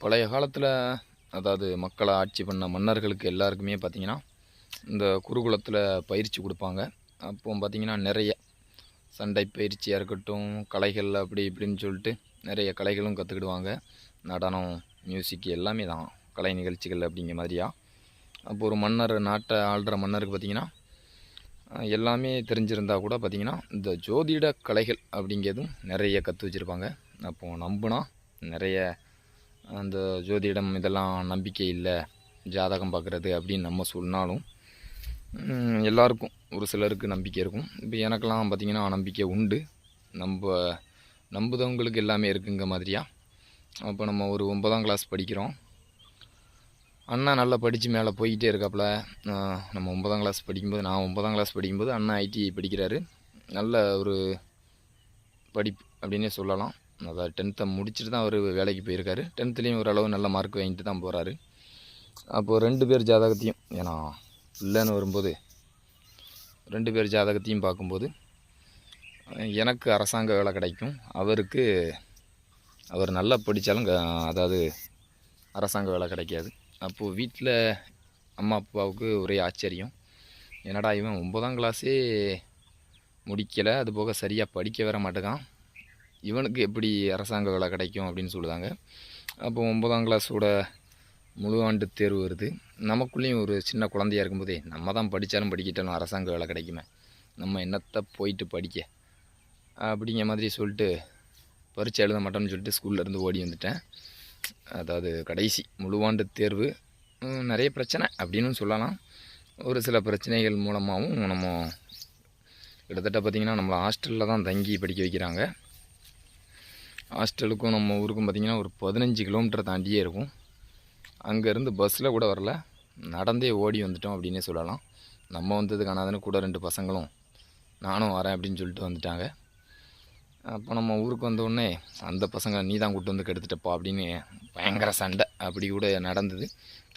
பழைய காலத்தில் அதாவது மக்களை ஆட்சி பண்ண மன்னர்களுக்கு எல்லாருக்குமே பார்த்திங்கன்னா இந்த குருகுலத்தில் பயிற்சி கொடுப்பாங்க. அப்போ பார்த்திங்கன்னா நிறைய சண்டை பயிற்சியாக இருக்கட்டும் கலைகள் அப்படி இப்படின்னு சொல்லிட்டு நிறைய கலைகளும் கற்றுக்கிடுவாங்க நடனம் மியூசிக் எல்லாமே தான். கலை நிகழ்ச்சிகள் அப்படிங்கிற மாதிரியா. அப்போ ஒரு மன்னர் நாட்டை ஆள்கிற மன்னருக்கு பார்த்திங்கன்னா எல்லாமே தெரிஞ்சிருந்தால் கூட பார்த்திங்கன்னா இந்த ஜோதிட கலைகள் அப்படிங்கிறதும் நிறைய கற்று வச்சுருப்பாங்க. அப்போது நம்பினா நிறைய அந்த ஜோதிடம் இதெல்லாம் நம்பிக்கை இல்லை ஜாதகம் பார்க்குறது அப்படின்னு நம்ம சொன்னாலும் எல்லாருக்கும் ஒரு சிலருக்கு நம்பிக்கை இருக்கும். இப்போ எனக்கெல்லாம் பார்த்திங்கன்னா நம்பிக்கை உண்டு. நம்ம நம்புதவங்களுக்கு எல்லாமே இருக்குங்க மாதிரியா? அப்போ நம்ம ஒரு ஒன்பதாம் கிளாஸ் படிக்கிறோம். அண்ணா நல்லா படித்து மேலே போய்கிட்டே இருக்காப்புல. நம்ம ஒன்பதாம் கிளாஸ் படிக்கும்போது நான் ஒன்பதாம் கிளாஸ் படிக்கும்போது அண்ணா ஐடி படிக்கிறாரு. நல்ல ஒரு படிப்பு அப்படின்னே சொல்லலாம். அதாவது டென்த்தை முடிச்சுட்டு தான் அவர் வேலைக்கு போயிருக்காரு. டென்த்துலேயும் ஓரளவு நல்ல மார்க் வாங்கிட்டு தான் போகிறாரு அப்போது ரெண்டு பேர் ஜாதகத்தையும் ஏன்னா இல்லைன்னு வரும்போது ரெண்டு பேர் ஜாதகத்தையும் பார்க்கும்போது எனக்கு அரசாங்க வேலை கிடைக்கும். அவருக்கு அவர் நல்லா படித்தாலும் அதாவது அரசாங்க வேலை கிடைக்காது. அப்போது வீட்டில் அம்மா அப்பாவுக்கு ஒரே ஆச்சரியம். என்னடா இவன் ஒம்பதாம் கிளாஸே முடிக்கலை அது போக சரியாக படிக்க வர மாட்டேங்கான். இவனுக்கு எப்படி அரசாங்க வேலை கிடைக்கும் அப்படின்னு சொல்லுதாங்க. அப்போ ஒன்பதாம் கிளாஸோட முழு ஆண்டு தேர்வு வருது. நமக்குள்ளேயும் ஒரு சின்ன குழந்தையா இருக்கும்போதே நம்ம தான் படித்தாலும் படிக்கிட்டாலும் அரசாங்க வேலை கிடைக்குமே. நம்ம என்னத்தை போயிட்டு படிக்க? அப்படிங்கிற மாதிரி சொல்லிட்டு பரீட்சை எழுத மாட்டோம்னு சொல்லிட்டு ஸ்கூல்ல இருந்து ஓடி வந்துட்டேன். அதாவது கடைசி முழுவாண்டு தேர்வு. நிறைய பிரச்சனை அப்படின்னு சொல்லலாம். ஒரு சில பிரச்சனைகள் மூலமாகவும் நம்ம கிட்டத்தட்ட பார்த்திங்கன்னா நம்மளை ஹாஸ்டலில் தான் தங்கி படிக்க வைக்கிறாங்க. ஹாஸ்டலுக்கும் நம்ம ஊருக்கும் பார்த்திங்கன்னா ஒரு பதினஞ்சு கிலோமீட்டர் தாண்டியே இருக்கும். அங்கேருந்து பஸ்ஸில் கூட வரல. நடந்தே ஓடி வந்துட்டோம் அப்படின்னே சொல்லலாம். நம்ம வந்தது காணாதுன்னு கூட ரெண்டு பசங்களும். நானும் வரேன் அப்படின்னு சொல்லிட்டு வந்துட்டாங்க. அப்போ நம்ம ஊருக்கு வந்தோடனே அந்த பசங்க நீ தான் கூட்டு வந்து கெடுத்துட்டப்பா அப்படின்னு பயங்கர சண்டை. அப்படி கூட நடந்தது.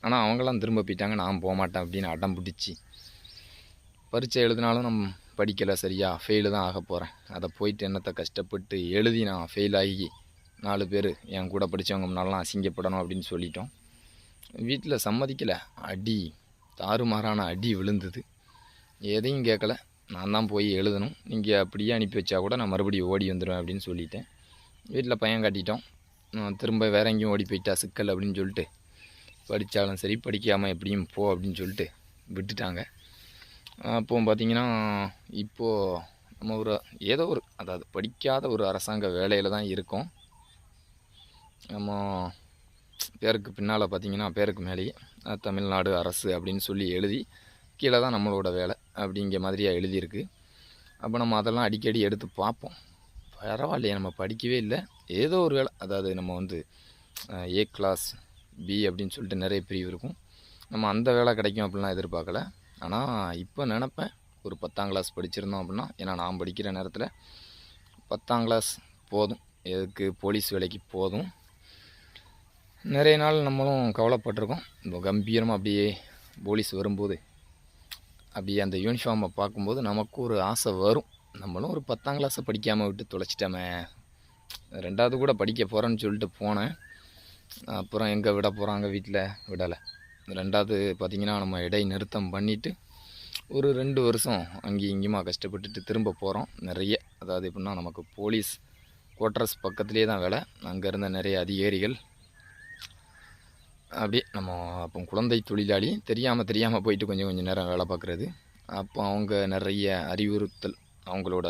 ஆனால் அவங்களாம் திரும்ப போயிட்டாங்க. நான் போக மாட்டேன் அப்படின்னு அடம் பிடிச்சி பரீட்சை எழுதினாலும் நம் படிக்கலை சரியா? ஃபெயிலு தான் ஆக போகிறேன் அதை போயிட்டு என்னத்தை கஷ்டப்பட்டு எழுதி நான் ஃபெயில் ஆகி நாலு பேர் என் கூட படித்தவங்க முன்னாலாம் அசிங்கப்படணும் அப்படின்னு சொல்லிட்டோம். வீட்டில் சம்மதிக்கலை. அடி தாறுமாறான அடி விழுந்தது. எதையும் கேட்கல. நான் தான் போய் எழுதணும். நீங்கள் அப்படியே அனுப்பி வச்சா கூட நான் மறுபடியும் ஓடி வந்துடுவேன் அப்படின்னு சொல்லிட்டேன். வீட்டில் பையன் காட்டிட்டோம். நான் திரும்ப வேற எங்கேயும் ஓடி போயிட்டா சிக்கல் அப்படின்னு சொல்லிட்டு படித்தாலும் சரி படிக்காமல் எப்படியும் போ அப்படின்னு சொல்லிட்டு விட்டுட்டாங்க. அப்போ பார்த்தீங்கன்னா இப்போது நம்ம ஒரு ஏதோ ஒரு அதாவது படிக்காத ஒரு அரசாங்க வேலையில் தான் இருக்கோம். நம்ம பேருக்கு பின்னால் பார்த்தீங்கன்னா பேருக்கு மேலேயே தமிழ்நாடு அரசு அப்படின்னு சொல்லி எழுதி கீழே தான் நம்மளோட வேலை அப்படிங்கிற மாதிரியா எழுதியிருக்கு. அப்போ நம்ம அதெல்லாம் அடிக்கடி எடுத்து பார்ப்போம். பரவாயில்லையே நம்ம படிக்கவே இல்லை. ஏதோ ஒரு வேலை அதாவது நம்ம வந்து ஏ கிளாஸ் பி அப்படின்னு சொல்லிட்டு நிறைய பிரிவு இருக்கும். நம்ம அந்த வேலை கிடைக்கும் அப்படிலாம் எதிர்பார்க்கல. ஆனால் இப்போ நினப்பேன் ஒரு பத்தாம் கிளாஸ் படிச்சிருந்தோம் அப்படின்னா ஏன்னா நான் படிக்கிற நேரத்தில் பத்தாம் கிளாஸ் போதும். எதுக்கு போலீஸ் வேலைக்கு போதும். நிறைய நாள் நம்மளும் கவலைப்பட்டிருக்கோம். இப்போ கம்பீரமாக அப்படியே போலீஸ் வரும்போது அப்படியே அந்த யூனிஃபார்மை பார்க்கும்போது நமக்கு ஒரு ஆசை வரும். நம்மளும் ஒரு பத்தாம் கிளாஸை படிக்காமல் விட்டு தொலைச்சிட்டோமே. ரெண்டாவது கூட படிக்க போகிறேன்னு சொல்லிட்டு போனேன். அப்புறம் எங்கே விட போகிறாங்க வீட்டில் விடலை. ரெண்டாவது பார்த்திங்கன்னா நம்ம இடை நிறுத்தம் பண்ணிவிட்டு ஒரு ரெண்டு வருஷம் அங்கேயும் இங்கேயுமா கஷ்டப்பட்டுட்டு திரும்ப போகிறோம் நிறைய அதாவது எப்படின்னா நமக்கு போலீஸ் குவார்ட்டர்ஸ் பக்கத்துலேயே தான் வேலை. அங்கே இருந்த நிறைய அதிகாரிகள் அப்படியே நம்ம அப்போ குழந்தை தொழிலாளி தெரியாமல் தெரியாமல் போயிட்டு கொஞ்சம் கொஞ்சம் நேரம் வேலை பார்க்குறது. அப்போ அவங்க நிறைய அறிவுறுத்தல் அவங்களோட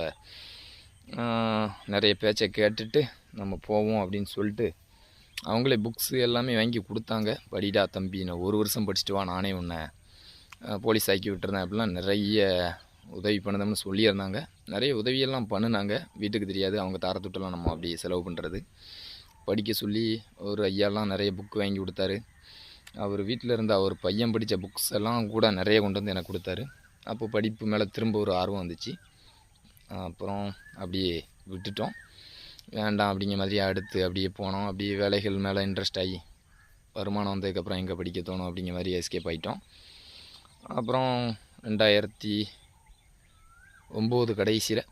நிறைய பேச்சை கேட்டுட்டு நம்ம போவோம் அப்படின்னு சொல்லிட்டு அவங்களே புக்ஸு எல்லாமே வாங்கி கொடுத்தாங்க. படிடா தம்பி நான் ஒரு வருஷம் படிச்சுட்டு வா நானே உன்னை போலீஸ் ஆக்கி விட்டுருந்தேன் அப்படிலாம் நிறைய உதவி பண்ணதம்னு சொல்லியிருந்தாங்க. நிறைய உதவியெல்லாம் பண்ணுனாங்க. வீட்டுக்கு தெரியாது அவங்க தாரத்துட்டெல்லாம் நம்ம அப்படி செலவு பண்ணுறது படிக்க சொல்லி ஒரு ஐயாலாம் நிறைய புக் வாங்கி கொடுத்தாரு. அவர் வீட்டில் இருந்த அவர் பையன் படித்த புக்ஸ் எல்லாம் கூட நிறைய கொண்டு வந்து எனக்கு கொடுத்தாரு. அப்போ படிப்பு மேலே திரும்ப ஒரு ஆர்வம் வந்துச்சு. அப்புறம் அப்படியே விட்டுட்டோம். வேண்டாம் அப்படிங்கிற மாதிரி அடுத்து அப்படியே போனோம். அப்படியே வேலைகள் மேலே இன்ட்ரெஸ்ட் ஆகி வருமானம் வந்ததுக்கப்புறம் எங்கே படிக்க தோணும் அப்படிங்கிற மாதிரி எஸ்கேப் ஆகிட்டோம் அப்புறம் ரெண்டாயிரத்தி ஒம்பது கடைசியில்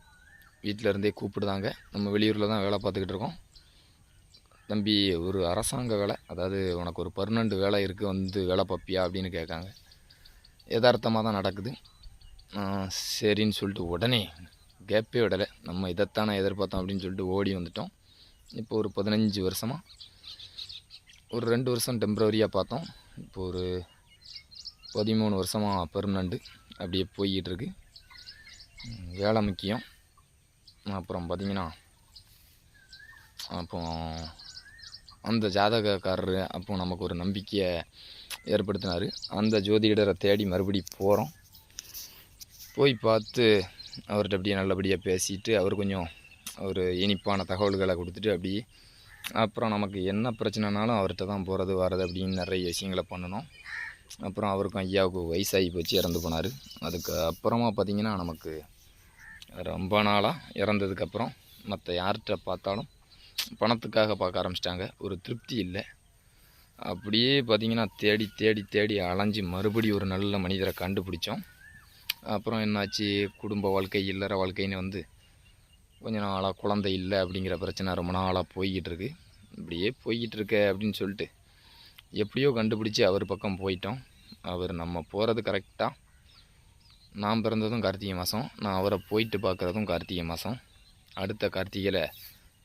வீட்டில் இருந்தே கூப்பிடுதாங்க. நம்ம வெளியூரில் தான் வேலை பார்த்துக்கிட்டு இருக்கோம். தம்பி ஒரு அரசாங்க வேலை அதாவது உனக்கு ஒரு பர்மனெண்ட் வேலை இருக்குது வந்து வேலை பார்ப்பியா அப்படின்னு கேட்காங்க. யதார்த்தமாக தான் நடக்குது. சரின்னு சொல்லிட்டு உடனே கேப்பே விடலை. நம்ம இதைத்தான் எதிர்பார்த்தோம் அப்படின்னு சொல்லிட்டு ஓடி வந்துட்டோம். இப்போ ஒரு பதினஞ்சு வருஷமாக ஒரு ரெண்டு வருஷம் டெம்ப்ரவரியாக பார்த்தோம். இப்போ ஒரு பதிமூணு வருஷமாக பெர்மனண்ட்டு அப்படியே போய்கிட்டு இருக்கு. வேலை முக்கியம். அப்புறம் பார்த்திங்கன்னா அப்போ அந்த ஜாதகக்காரர் அப்போ நமக்கு ஒரு நம்பிக்கையை ஏற்படுத்தினார். அந்த ஜோதிடரை தேடி மறுபடி போகிறோம் போய் பார்த்து அவர்கிட்ட அப்படியே நல்லபடியாக பேசிட்டு அவர் கொஞ்சம் ஒரு இனிப்பான தகவல்களை கொடுத்துட்டு அப்படியே அப்புறம் நமக்கு என்ன பிரச்சனைனாலும் அவர்கிட்ட தான் போகிறது வர்றது அப்படின்னு நிறைய விஷயங்களை பண்ணணும். அப்புறம் அவருக்கும் ஐயாவுக்கு வயசாகி போச்சு இறந்து போனார். அதுக்கு அப்புறமா பார்த்திங்கன்னா நமக்கு ரொம்ப நாளாக இறந்ததுக்கப்புறம் மற்ற யார்கிட்ட பார்த்தாலும் பணத்துக்காக பார்க்க ஆரம்பிச்சிட்டாங்க. ஒரு திருப்தி இல்லை. அப்படியே பார்த்திங்கன்னா தேடி தேடி தேடி அலைஞ்சு மறுபடி ஒரு நல்ல மனிதரை கண்டுபிடிச்சோம். அப்புறம் என்னாச்சு? குடும்ப வாழ்க்கை இல்லற வாழ்க்கைன்னு வந்து கொஞ்ச நாளாக குழந்தை இல்லை அப்படிங்கிற பிரச்சனை ரொம்ப நாளாக போய்கிட்டு இருக்கு. இப்படியே போய்கிட்டு இருக்க அப்படின்னு சொல்லிட்டு எப்படியோ கண்டுபிடிச்சி அவர் பக்கம் போயிட்டோம். அவர் நம்ம போகிறது கரெக்டாக நான் பிறந்ததும் கார்த்திகை மாதம் நான் அவரை போயிட்டு பார்க்குறதும் கார்த்திகை மாதம் அடுத்த கார்த்திகையில்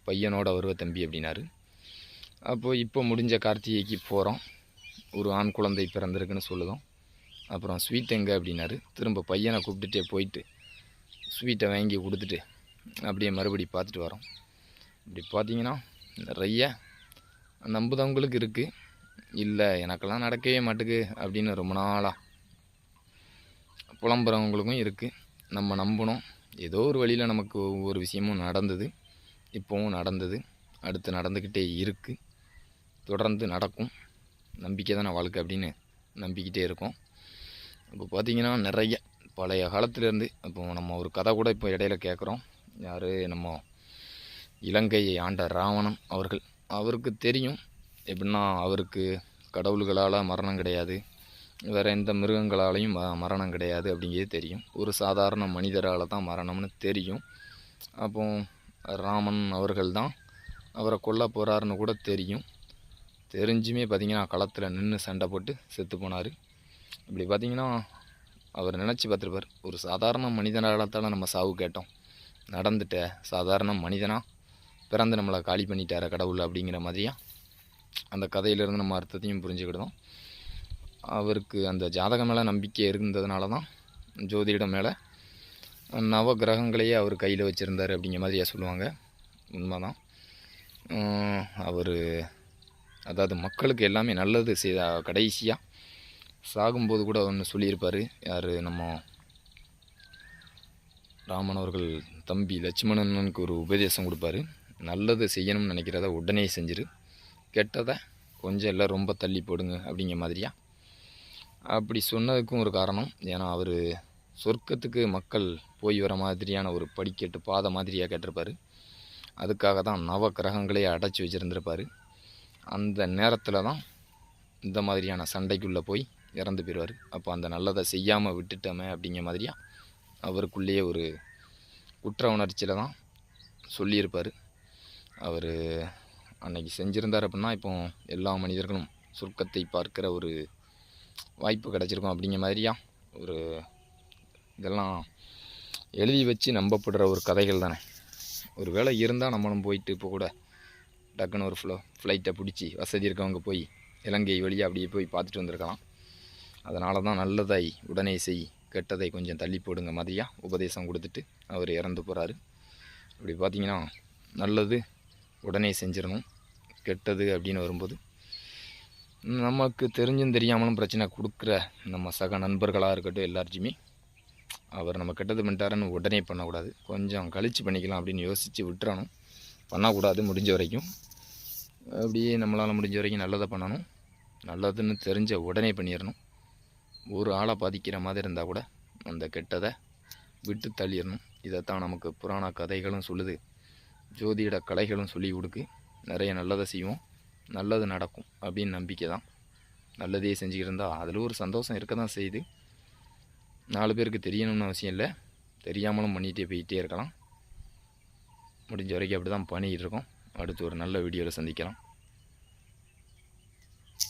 பையனோட வருவ தம்பி அப்படின்னாரு. அப்போது இப்போ முடிஞ்ச கார்த்திகைக்கு போகிறோம் ஒரு ஆண் குழந்தை பிறந்திருக்குன்னு சொல்லுதோம். அப்புறம் ஸ்வீட் எங்கே அப்படின்னாரு. திரும்ப பையனை கூப்பிட்டுட்டே போயிட்டு ஸ்வீட்டை வாங்கி கொடுத்துட்டு அப்படியே மறுபடி பார்த்துட்டு வரோம். இப்படி பார்த்தீங்கன்னா நிறைய நம்புதவங்களுக்கு இருக்குது இல்லை எனக்கெல்லாம் நடக்கவே மாட்டுக்கு அப்படின்னு ரொம்ப நாளாக புலம்புறவங்களுக்கும் இருக்குது நம்ம நம்பணும். ஏதோ ஒரு வழியில் நமக்கு ஒவ்வொரு விஷயமும் நடந்தது. இப்போவும் நடந்தது. அடுத்து நடந்துக்கிட்டே இருக்குது தொடர்ந்து நடக்கும். நம்பிக்கை தானே வாழ்க்கை அப்படின்னு நம்பிக்கிட்டே இருக்கோம். இப்போ பார்த்தீங்கன்னா நிறைய பழைய காலத்துலேருந்து இப்போ நம்ம ஒரு கதை கூட இப்போ இடையில கேட்குறோம். யார்? நம்ம இலங்கையை ஆண்ட ராவணன் அவர்கள். அவருக்கு தெரியும். எப்படின்னா அவருக்கு கடவுள்களால் மரணம் கிடையாது. வேறு எந்த மிருகங்களாலையும் மரணம் கிடையாது அப்படிங்கிறது தெரியும். ஒரு சாதாரண மனிதரால் தான் மரணம்னு தெரியும். அப்போ ராமன் அவர்கள் தான் அவரை கொல்ல போகிறாருன்னு கூட தெரியும். தெரிஞ்சுமே பார்த்திங்கன்னா களத்தில் நின்று சண்டை போட்டு செத்து போனார். இப்படி பார்த்தீங்கன்னா அவர் நினச்சி பார்த்துருப்பார். ஒரு சாதாரண மனிதனால்தான் நம்ம சாவு கேட்டோம். நடந்துட்ட சாதாரண மனிதனாக பிறந்து நம்மளை காலி பண்ணிட்டார கடவுள் அப்படிங்கிற மாதிரியா? அந்த கதையிலேருந்து நம்ம அர்த்தத்தையும் புரிஞ்சுக்கிடுதோம். அவருக்கு அந்த ஜாதகம் மேலே நம்பிக்கை இருந்ததுனால தான் ஜோதிடம் மேலே நவ கிரகங்களையே அவர் கையில் வச்சுருந்தார் அப்படிங்கிற மாதிரியா சொல்லுவாங்க. உண்மைதான். அவர் அதாவது மக்களுக்கு எல்லாமே நல்லது செய்த கடைசியாக சாகும்போது கூட ஒன்று சொல்லியிருப்பார். யார்? நம்ம ராமன் அவர்கள் தம்பி லட்சுமணனுக்கு ஒரு உபதேசம் கொடுப்பாரு. நல்லது செய்யணும்னு நினைக்கிறத உடனே செஞ்சிரு. கெட்டதை கொஞ்சம் எல்லாம் ரொம்ப தள்ளி போடுங்க அப்படிங்கிற மாதிரியா? அப்படி சொன்னதுக்கும் ஒரு காரணம். ஏன்னா அவர் சொர்க்கத்துக்கு மக்கள் போய் வர மாதிரியான ஒரு படிக்கட்டு பாதை மாதிரியாக கேட்டிருப்பார். அதுக்காக தான் நவ கிரகங்களே அடைச்சி வச்சுருந்துருப்பார். அந்த நேரத்தில் தான் இந்த மாதிரியான சண்டைக்குள்ளே போய் இறந்து போயிடுவார். அப்போ அந்த நல்லதை செய்யாமல் விட்டுட்டோமே அப்படிங்கிற மாதிரியா அவருக்குள்ளேயே ஒரு குற்ற உணர்ச்சியில் தான் சொல்லியிருப்பார். அவர் அன்னைக்கு செஞ்சுருந்தார் அப்படின்னா இப்போ எல்லா மனிதர்களும் சொர்க்கத்தை பார்க்கிற ஒரு வாய்ப்பு கிடச்சிருக்கும் அப்படிங்கிற மாதிரியா ஒரு இதெல்லாம் எழுதி வச்சு நம்பப்படுற ஒரு கதைகள் தானே. ஒரு வேளை இருந்தால் நம்மளும் போயிட்டு இப்போ கூட டக்குன்னு ஒரு ஃப்ளோ ஃப்ளைட்டை பிடிச்சி வசதி இருக்கவங்க போய் இலங்கை வழியாக அப்படியே போய் பார்த்துட்டு வந்திருக்கலாம். அதனால தான் நல்லதை உடனே செய் கெட்டதை கொஞ்சம் தள்ளி போடுங்க மதியாக உபதேசம் கொடுத்துட்டு அவர் இறந்து போகிறாரு அப்படி பார்த்தீங்கன்னா நல்லது உடனே செஞ்சிடணும். கெட்டது அப்படின்னு வரும்போது நமக்கு தெரிஞ்சும் தெரியாமலும் பிரச்சனை கொடுக்குற நம்ம சக நண்பர்களாக இருக்கட்டும் எல்லாருச்சுமே அவர் நம்ம கெட்டது பண்ணிட்டாருன்னு உடனே பண்ணக்கூடாது. கொஞ்சம் கழித்து பண்ணிக்கலாம் அப்படின்னு யோசித்து விட்டுறணும். பண்ணக்கூடாது முடிஞ்ச வரைக்கும். அப்படியே நம்மளால் முடிஞ்ச வரைக்கும் நல்லதை பண்ணணும். நல்லதுன்னு தெரிஞ்ச உடனே பண்ணிடணும். ஒரு ஆளை பாதிக்கிற மாதிரி இருந்தால் கூட அந்த கெட்டதை விட்டு தள்ளிடணும். இதைத்தான் நமக்கு புராண கதைகளும் சொல்லுது. ஜோதிட கலைகளும் சொல்லி கொடுக்கு. நிறைய நல்லதை செய்வோம். நல்லது நடக்கும் அப்படின்னு நம்பிக்கை தான். நல்லதே செஞ்சுக்கிட்டு இருந்தால் அதில் ஒரு சந்தோஷம் இருக்க தான் செய்யுது. நாலு பேருக்கு தெரியணும்னு அவசியம் இல்லை. தெரியாமலும் பண்ணிகிட்டே போயிட்டே இருக்கலாம். முடிஞ்ச வரைக்கும் அப்படி தான் பண்ணிகிட்டு இருக்கோம். அடுத்து ஒரு நல்ல வீடியோவில் சந்திக்கலாம்.